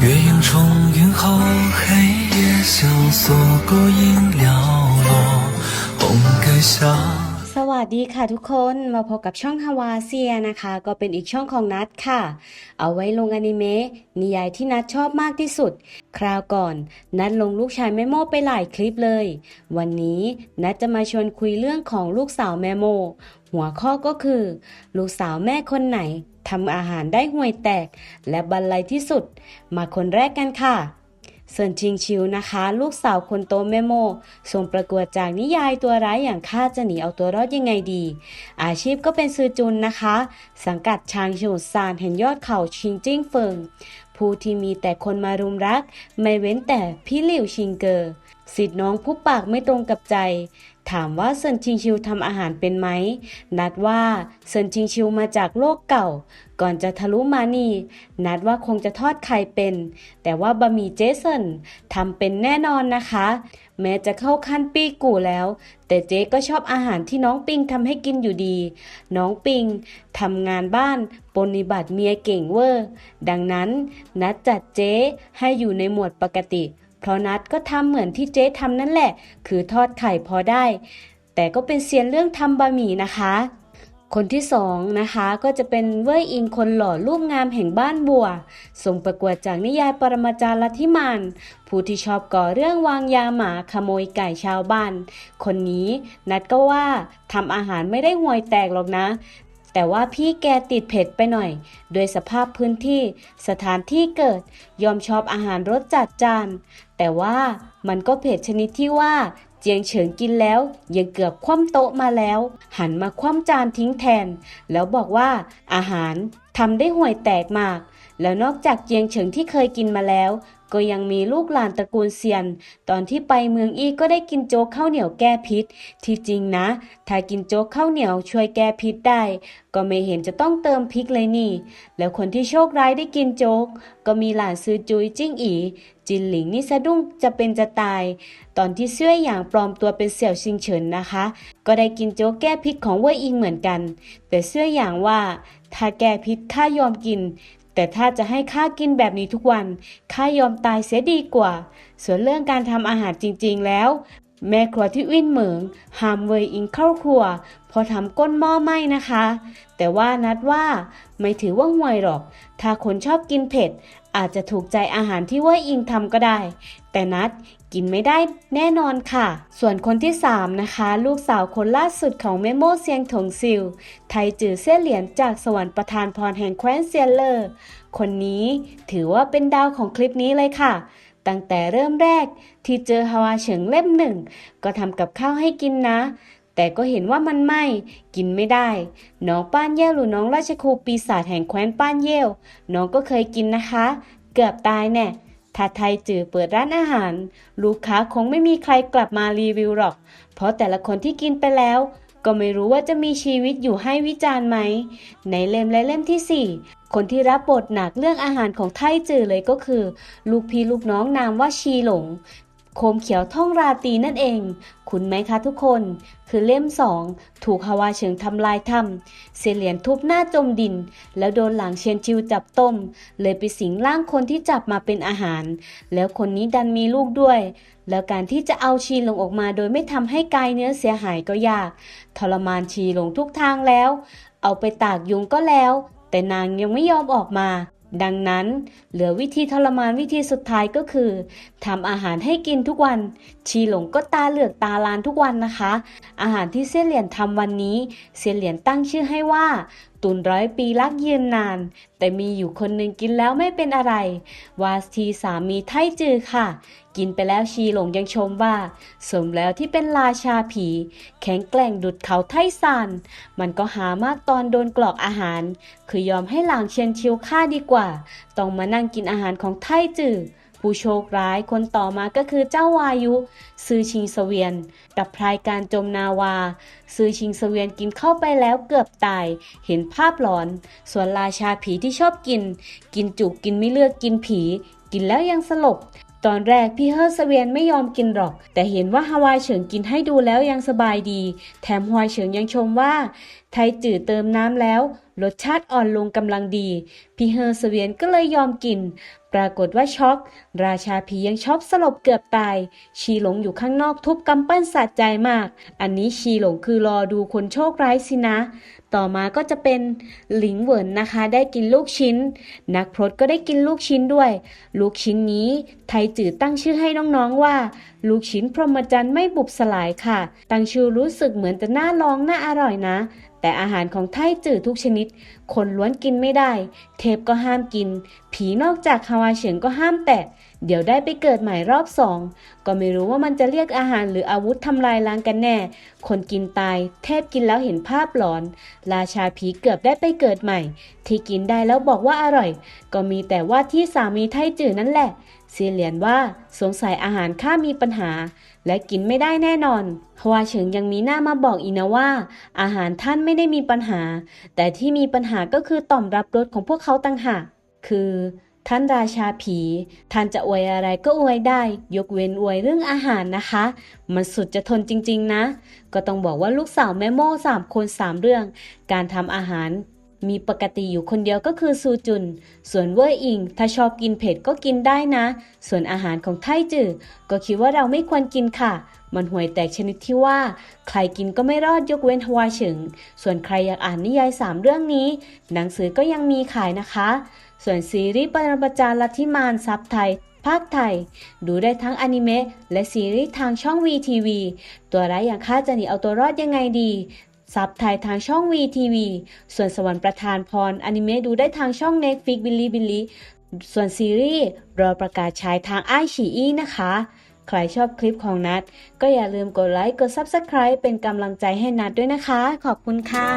月影重云后，黑夜萧索，孤影寥落，红盖下。 สวัสดีค่ะทุกคนมาพบกับช่องฮาวาเซียนะคะ ก็เป็นอีกช่องของนัดค่ะ เอาไว้ลงอนิเมะนิยายที่นัดชอบมากที่สุด คราวก่อน นัดลงลูกชายแม่โมไปหลายคลิปเลย วันนี้นัดจะมาชวนคุยเรื่องของลูกสาวแม่โม หัวข้อก็คือ ลูกสาวแม่คนไหนทำอาหารได้ห่วยแตก และบรรลัยที่สุด มาคนแรกกันค่ะ เซินชิงชิวนะคะ ลูกสาวคนโตแม่โมส่งประกวดจากนิยายตัวร้ายอย่างข้าจะหนีเอาตัวรอดยังไงดี อาชีพก็เป็นซือจุนนะคะ สังกัดชางชูซานเห็นยอดเขาชิงจิ้งเฟิงผู้ที่มีแต่คนมารุมรัก ไม่เว้นแต่พี่หลิวชิงเกอร์สิทธิ์น้องผู้ปากไม่ตรงกับใจ ถามว่าเซินชิงชิวทำอาหารเป็นไหม นัดว่าเซินชิงชิวมาจากโลกเก่า ก่อนจะทะลุมานี่ นัดว่าคงจะทอดไข่เป็น แต่ว่าบะหมี่เจสันทำเป็นแน่นอนนะคะ แม้จะเข้าขั้นปีกู่แล้ว แต่เจ๊ก็ชอบอาหารที่น้องปิงทำให้กินอยู่ดี น้องปิงทำงานบ้านปฏิบัติเมียเก่งเวอร์ ดังนั้น นัดจัดเจ๊ให้อยู่ในหมวดปกติ เพราะนัดก็ทำเหมือนที่เจ๊ทำนั่นแหละ คือทอดไข่พอได้ แต่ก็เป็นเซียนเรื่องทำบะหมี่นะคะคนที่สองนะคะก็จะเป็นเว่ยอิงคนหล่อรูปงามแห่งบ้านบัวส่งประกวดจากนิยายปรมาจารย์ลัทธิมานผู้ที่ชอบก่อเรื่องวางยาหมาขโมยไก่ชาวบ้าน คนนี้นัดก็ว่าทำอาหารไม่ได้ห่วยแตกหรอกนะ แต่ว่าพี่แกติดเผ็ดไปหน่อย โดยสภาพพื้นที่สถานที่เกิดยอมชอบอาหารรสจัดจาน แต่ว่ามันก็เผ็ดชนิดที่ว่าเจียงเฉิงกินแล้วยังเกือบคว่ำโต๊ะมาแล้ว หันมาคว่ำจานทิ้งแทน แล้วบอกว่าอาหารทำได้ห่วยแตกมาก แล้วนอกจากเจียงเฉิงที่เคยกินมาแล้ว ก็ยังมีลูกหลานตระกูลเซียน ตอนที่ไปเมืองอีก็ได้กินโจ๊กข้าวเหนียวแก้พิษ ที่จริงนะ ถ้ากินโจ๊กข้าวเหนียวช่วยแก้พิษได้ ก็ไม่เห็นจะต้องเติมพริกเลยนี่ แล้วคนที่โชคร้ายได้กินโจ๊ก ก็มีหลานซื้อจุยจิ้งอี จินหลิงนี่สะดุ้งจะเป็นจะตาย ตอนที่เสื้อหยางปลอมตัวเป็นเสี่ยวชิงเฉินนะคะ ก็ได้กินโจ๊กแก้พิษของเว่ยอิงเหมือนกัน แต่เสื้อหยางว่าถ้าแก้พิษข้ายอมกิน แต่ถ้าจะให้ข้ากินแบบนี้ทุกวันข้ายอมตายเสียดีกว่า ส่วนเรื่องการทำอาหารจริง ๆ แล้ว แม่ครัวที่วินเหมิงห้ามเวยอิงเข้าครัว พอทำก้นหม้อไหม้นะคะ แต่ว่านัดว่าไม่ถือว่าห่วยหรอก ถ้าคนชอบกินเผ็ด อาจจะถูกใจอาหารที่ว่ยอิงทำก็ได้ แต่นัดกินไม่ได้แน่นอนค่ะ ส่วนคนที่ 3 นะคะ ลูกสาวคนล่าสุดของแม่โมเซียงถงซิล ไทยจือเสี้ยเหรียญจากสวรรค์ประทานพรแห่งแคว้นเซียนเลอร์ คนนี้ถือว่าเป็นดาวของคลิปนี้เลยค่ะตั้งแต่เริ่มแรกที่เจอฮาวาเฉิงเล่มหนึ่ง ก็ทำกับข้าวให้กินนะ แต่ก็เห็นว่ามันไหม่กินไม่ได้ น้องป้านเย่หรือน้องราชครูปีศาจแห่งแคว้นป้านเย่น้องก็เคยกินนะคะ เกือบตายแน่ถ้าไทยจือเปิดร้านอาหาร ลูกค้าคงไม่มีใครกลับมารีวิวหรอก เพราะแต่ละคนที่กินไปแล้ว ก็ไม่รู้ว่าจะมีชีวิตอยู่ให้วิจารณ์ไหม ในเล่มและเล่มที่ 4 คนที่รับบทหนักเรื่องอาหารของไทจือเลยก็คือ ลูกพี่ลูกน้องนามว่าชีหลง โคมเขียวท่องราตีนั่นเอง คุณไหมคะทุกคน คือเล่มสอง ถูกฮาวาเฉิงทำลายถ้ำเสียเหรียญทุบหน้าจมดิน แล้วโดนหลังเชียนชิวจับต้ม เลยไปสิงร่างคนที่จับมาเป็นอาหาร แล้วคนนี้ดันมีลูกด้วย แล้วการที่จะเอาชีลงออกมาโดยไม่ทำให้กายเนื้อเสียหายก็ยาก ทรมานชีลงทุกทางแล้ว เอาไปตากยุงก็แล้ว แต่นางยังไม่ยอมออกมา ดังนั้นเหลือวิธีทรมานวิธีสุดท้ายก็คือทำอาหารให้กินทุกวัน ชีหลงก็ตาเหลือกตาลานทุกวันนะคะ อาหารที่เสี่ยเหรียญทำวันนี้ เสี่ยเหรียญตั้งชื่อให้ว่าตุนร้อยปีรักยืนนาน แต่มีอยู่คนหนึ่งกินแล้วไม่เป็นอะไร วาทีสามีไทจือค่ะ กินไปแล้วชีหลงยังชมว่า สมแล้วที่เป็นราชาผี แข็งแกร่งดุดเขาไทซานมันก็หามากตอนโดนกรอกอาหาร คือยอมให้หลางเชียนชิวฆ่าดีกว่า ต้องมานั่งกินอาหารของไทจือ ผู้โชคร้ายคนต่อมาก็คือเจ้าวายุ ซือชิงเสวียน ดับพรายการจมนาวา ซือชิงเสวียนกินเข้าไปแล้วเกือบตาย เห็นภาพหลอน ส่วนราชาผีที่ชอบกิน กินจุกกินไม่เลือกกินผี กินแล้วยังสลบตอนแรกพี่เฮอร์เสวียนไม่ยอมกินหรอก แต่เห็นว่าฮาวายเฉิงกินให้ดูแล้วยังสบายดี แถมฮวายเฉิงยังชมว่า ไทยจืดเติมน้ำแล้ว รสชาติอ่อนลงกำลังดี พี่เฮอร์เสวียนก็เลยยอมกิน ปรากฏว่าช็อก ราชาผียังช็อกสลบเกือบตาย ชีหลงอยู่ข้างนอกทุบกำปั้นสะใจมาก อันนี้ชีหลงคือรอดูคนโชคร้ายสินะ ต่อมาก็จะเป็นหลิงเหวินนะคะ ได้กินลูกชิ้น นักพรตก็ได้กินลูกชิ้นด้วย ลูกชิ้นนี้ไทยจืดตั้งชื่อให้น้องๆว่า ลูกชิ้นพรหมจรรย์ไม่บุบสลายค่ะ ตังชูรู้สึกเหมือนจะน่าลองน่าอร่อยนะ แต่อาหารของไทยจืดทุกชนิด คนล้วนกินไม่ได้ เทพก็ห้ามกิน ผีนอกจากฮาวาเฉิงก็ห้ามแตะ เดี๋ยวได้ไปเกิดใหม่รอบสองก็ไม่รู้ว่ามันจะเรียกอาหารหรืออาวุธทำลายล้างกันแน่ คนกินตาย เทพกินแล้วเห็นภาพหลอน ราชาผีเกือบได้ไปเกิดใหม่ ที่กินได้แล้วบอกว่าอร่อย ก็มีแต่ว่าที่สามีไทยจืดนั่นแหละเสียเหรียญว่าสงสัยอาหารข้ามีปัญหา และกินไม่ได้แน่นอนฮวาเฉิงยังมีหน้ามาบอกอีกนะว่า อาหารท่านไม่ได้มีปัญหา แต่ที่มีปัญหาก็คือต่อมรับรสของพวกเขาต่างหากคือ ท่านราชาผี ท่านจะอวยอะไรก็อวยได้ ยกเว้นอวยเรื่องอาหารนะคะ มันสุดจะทนจริงๆนะ ก็ต้องบอกว่าลูกสาวแม่โม่สามคนสามเรื่อง การทำอาหาร มีปกติอยู่คนเดียวก็คือซูจุน ส่วนเว่ยอิง ถ้าชอบกินเผ็ดก็กินได้นะ ส่วนอาหารของไทจือก็คิดว่าเราไม่ควรกินค่ะ มันห่วยแตกชนิดที่ว่า ใครกินก็ไม่รอดยกเว้นฮวาเฉิง ส่วนใครอยากอ่านนิยายสามเรื่องนี้ หนังสือก็ยังมีขายนะคะ ส่วนซีรีส์ปรมาจารย์ลัทธิมานซับไทยภาคไทย ดูได้ทั้งอนิเมะและซีรีส์ทางช่อง VTV ตัวร้ายอย่างข้าจะหนีเอาตัวรอดยังไงดี ซับไทยทางช่อง VTV ส่วนสวรรค์ประธานพรอนิเมะดูได้ทางช่อง Netflix บิลลี่บิลลี่ส่วนซีรีส์รอประกาศฉายทางไอฉีอีนะคะ ใครชอบคลิปของนัด ก็อย่าลืมกดไลค์ กด Subscribe เป็นกำลังใจให้นัดด้วยนะคะ ขอบคุณค่ะ